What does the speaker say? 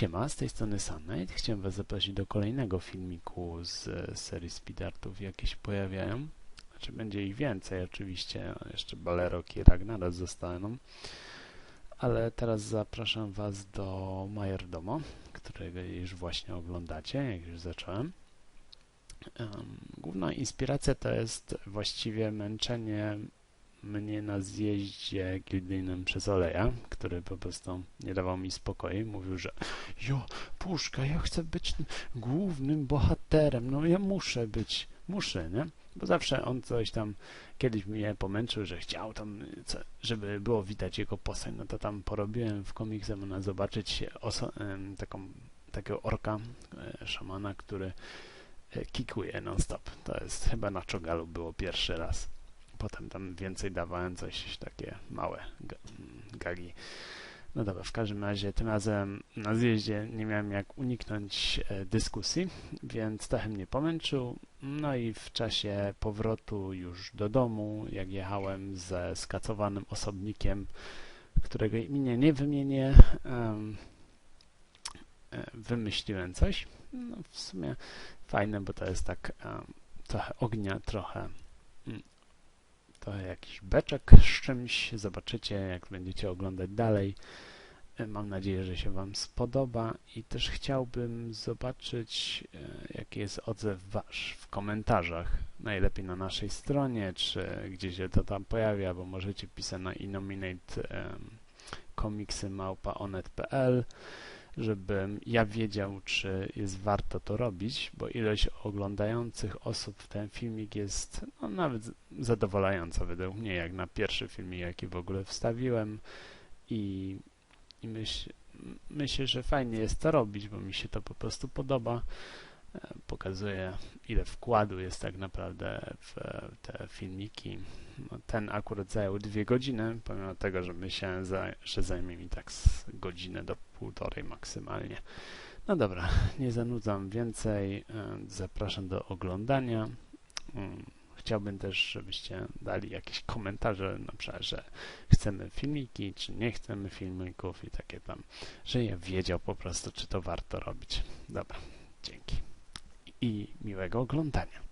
Siema, z tej strony Sunlight. Chciałem Was zaprosić do kolejnego filmiku z e, serii speedartów, jakie się pojawiają. Znaczy będzie ich więcej oczywiście, jeszcze Balerok i Ragnaros zostaną. Ale teraz zapraszam Was do Majerdomo, którego już właśnie oglądacie, jak już zacząłem. Główna inspiracja to jest właściwie męczenie mnie na zjeździe gildyjnym przez Oleja, który po prostu nie dawał mi spokoju. Mówił, że jo, puszka, ja chcę być głównym bohaterem, no ja muszę być, muszę, nie? Bo zawsze on coś tam, kiedyś mnie pomęczył, że chciał tam, żeby było widać jego postać, no to tam porobiłem w komiksie, można zobaczyć taką, takiego orka, e, szamana, który e, kikuje non-stop. To jest chyba na Czogalu było pierwszy raz potem tam więcej dawałem coś takie małe gagi. No dobra, w każdym razie tym razem na zjeździe nie miałem jak uniknąć e, dyskusji, więc trochę mnie pomęczył. No i w czasie powrotu już do domu, jak jechałem ze skacowanym osobnikiem, którego imienia nie wymienię, um, wymyśliłem coś. No w sumie fajne, bo to jest tak trochę ognia, trochę mm, to jakiś beczek z czymś. Zobaczycie, jak będziecie oglądać dalej. E, mam nadzieję, że się Wam spodoba i też chciałbym zobaczyć, e, jaki jest odzew Wasz w komentarzach. Najlepiej na naszej stronie, czy gdzieś się to tam pojawia, bo możecie pisać na inominate um, żebym ja wiedział, czy jest warto to robić, bo ilość oglądających osób w ten filmik jest no, nawet zadowalająca według mnie, jak na pierwszy filmik, jaki w ogóle wstawiłem i, i myśl, myślę, że fajnie jest to robić, bo mi się to po prostu podoba. E, pokazuje, ile wkładu jest tak naprawdę w te filmiki. No, ten akurat zajął dwie godziny, pomimo tego, że myślałem, że zajmie mi tak z godzinę do półtorej maksymalnie. No dobra, nie zanudzam więcej. E, zapraszam do oglądania. Mm, chciałbym też, żebyście dali jakieś komentarze, na przykład, że chcemy filmiki, czy nie chcemy filmików i takie tam, że ja wiedział po prostu, czy to warto robić. Dobra, dzięki i miłego oglądania.